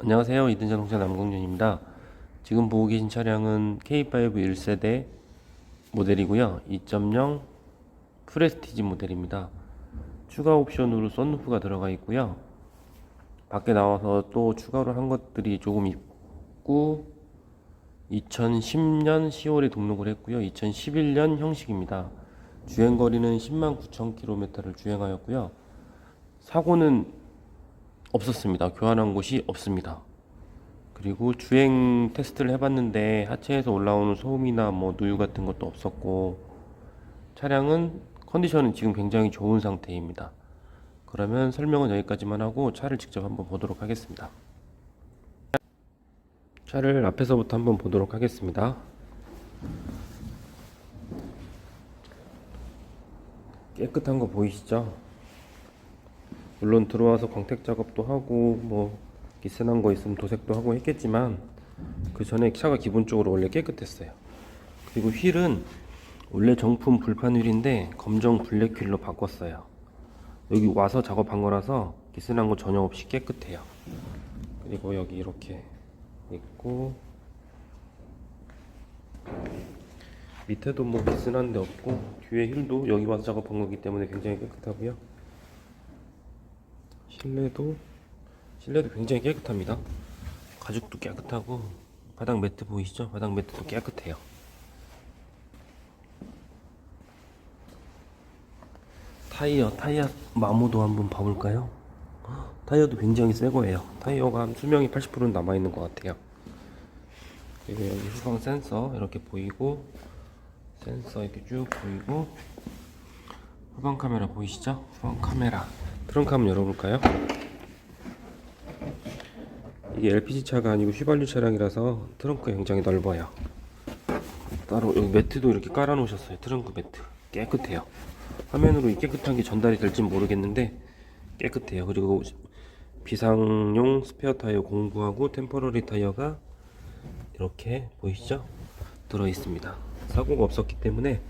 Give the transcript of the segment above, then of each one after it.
안녕하세요. 이든자동차 남궁준입니다. 지금 보고 계신 차량은 K5 1세대 모델이고요. 2.0 프레스티지 모델입니다. 추가 옵션으로 썬루프가 들어가 있고요. 밖에 나와서 또 추가로 한 것들이 조금 있고 2010년 10월에 등록을 했고요. 2011년 형식입니다. 주행 거리는 10만 9천 킬로미터를 주행하였고요. 사고는 없었습니다. 교환한 곳이 없습니다. 그리고 주행 테스트를 해봤는데 하체에서 올라오는 소음이나 뭐 누유 같은 것도 없었고 차량은 컨디션은 지금 굉장히 좋은 상태입니다. 그러면 설명은 여기까지만 하고 차를 직접 한번 보도록 하겠습니다. 차를 앞에서부터 한번 보도록 하겠습니다. 깨끗한 거 보이시죠? 물론 들어와서 광택 작업도 하고 뭐 기스난 거 있으면 도색도 하고 했겠지만 그 전에 차가 기본적으로 원래 깨끗했어요. 그리고 휠은 원래 정품 불판 휠인데 검정 블랙 휠로 바꿨어요. 여기 와서 작업한 거라서 기스난 거 전혀 없이 깨끗해요. 그리고 여기 이렇게 있고 밑에도 뭐 기스난 데 없고 뒤에 휠도 여기 와서 작업한 거기 때문에 굉장히 깨끗하고요. 실내도 실내도 굉장히 깨끗합니다. 가죽도 깨끗하고 바닥 매트 보이시죠? 바닥 매트도 깨끗해요. 타이어 타이어 마모도 한번 봐볼까요? 타이어도 굉장히 새 거예요. 타이어가 한 수명이 80%는 남아 있는 것 같아요. 그리고 여기 후방 센서 이렇게 보이고 센서 이렇게 쭉 보이고 후방 카메라 보이시죠? 후방 카메라 트렁크 한번 열어볼까요? 이게 LPG 차가 아니고 휘발유 차량이라서 트렁크가 굉장히 넓어요. 따로 여기 매트도 이렇게 깔아 놓으셨어요. 트렁크 매트 깨끗해요. 화면으로 이 깨끗한 게 전달이 될진 모르겠는데 깨끗해요. 그리고 비상용 스페어 타이어 공구하고 템퍼러리 타이어가 이렇게 보이시죠? 들어 있습니다. 사고가 없었기 때문에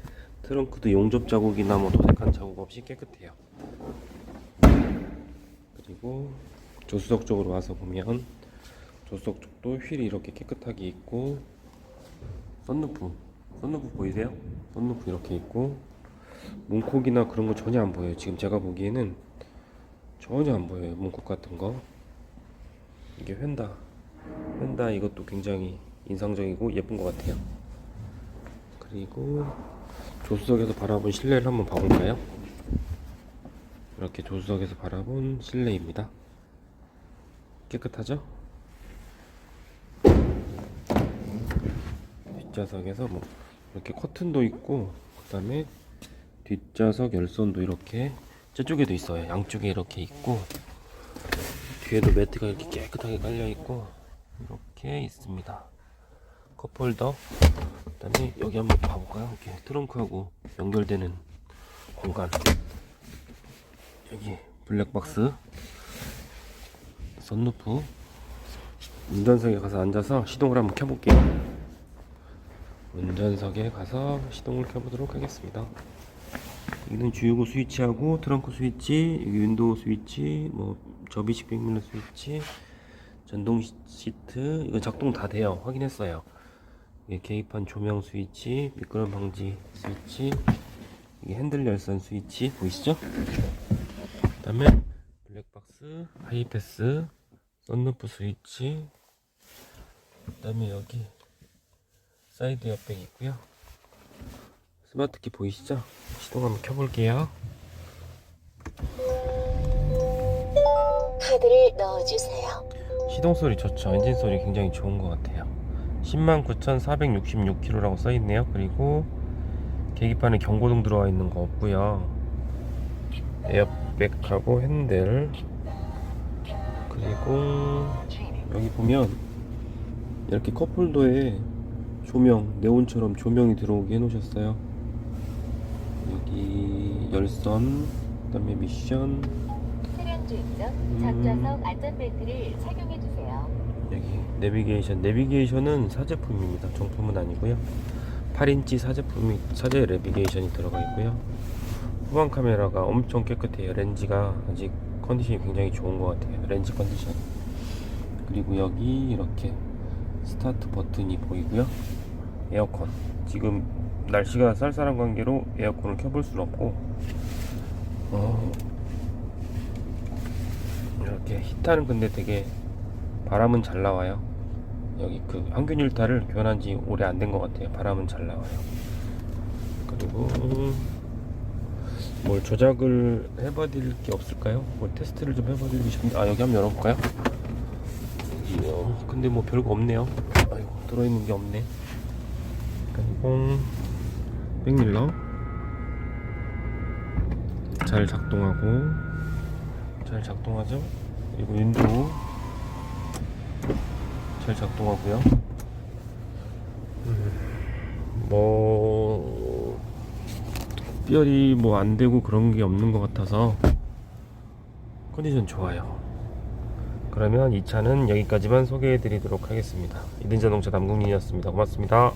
트렁크도 용접 자국이나 뭐 도색한 자국 없이 깨끗해요. 그리고 조수석 쪽으로 와서 보면 조수석 쪽도 휠이 이렇게 깨끗하게 있고 썬루프 썬루프 보이세요? 썬루프 이렇게 있고 문콕이나 그런 거 전혀 안 보여요. 지금 제가 보기에는 전혀 안 보여요. 문콕 같은 거 이게 휀다 휀다 이것도 굉장히 인상적이고 예쁜 것 같아요. 그리고 조수석에서 바라본 실내를 한번 봐볼까요? 이렇게 조수석에서 바라본 실내입니다. 깨끗하죠? 뒷좌석에서 뭐 이렇게 커튼도 있고 그 다음에 뒷좌석 열선도 이렇게 저쪽에도 있어요. 양쪽에 이렇게 있고 뒤에도 매트가 이렇게 깨끗하게 깔려 있고 이렇게 있습니다. 컵홀더 그다음에 여기 한번 봐볼까요? 이렇게 트렁크하고 연결되는 공간. 여기 블랙박스 선루프. 운전석에 가서 앉아서 시동을 한번 켜볼게요. 운전석에 가서 시동을 켜보도록 하겠습니다. 여기는 주유구 스위치하고 트렁크 스위치 여기 윈도우 스위치 뭐 접이식 백밀러 스위치 전동 시- 시트 이거 작동 다 돼요. 확인했어요 이게 계기판 조명 스위치 미끄럼 방지 스위치 이게 핸들 열선 스위치 보이시죠? 그 다음에 블랙박스 하이패스 썬루프 스위치 그 다음에 여기 사이드 옆백 있고요 스마트키 보이시죠? 시동 한번 켜볼게요 카드를 넣어주세요. 시동 소리 좋죠 엔진 소리 굉장히 좋은 것 같아요 109,466km라고 써있네요. 그리고 계기판에 경고등 들어와 있는 거 없고요. 에어백하고 핸들. 그리고 여기 보면 이렇게 컵홀더에 조명 네온처럼 조명이 들어오게 해놓으셨어요. 여기 열선 그 다음에 미션. 차량 주행전 음. 전좌석 안전벨트를 착용해 주세요. 여기 내비게이션. 내비게이션은 사제품입니다. 정품은 아니고요. 8인치 사제품이 사제 내비게이션이 들어가 있고요. 후방 카메라가 엄청 깨끗해요. 렌즈가 아직 컨디션이 굉장히 좋은 것 같아요. 렌즈 컨디션. 그리고 여기 이렇게 스타트 버튼이 보이고요. 에어컨. 지금 날씨가 쌀쌀한 관계로 에어컨을 켜볼 수는 없고, 어, 이렇게 히타는 근데 되게 바람은 잘 나와요. 여기 그 항균 일타를 교환한 지 오래 안 된 것 같아요. 바람은 잘 나와요. 그리고 뭘 조작을 해봐드릴 게 없을까요? 뭘 테스트를 좀 해봐드리고 싶은데 아 여기 한번 열어볼까요? 여기요. 근데 뭐 별거 없네요. 아이고 들어있는 게 없네. 그리고 백밀러 잘 작동하고 잘 작동하죠? 그리고 윈도우 잘 작동하고요. 음, 뭐 특별히 뭐 안 되고 그런 게 없는 것 같아서 컨디션 좋아요. 그러면 이 차는 여기까지만 소개해 드리도록 하겠습니다. 이든 자동차 남궁린이었습니다. 고맙습니다.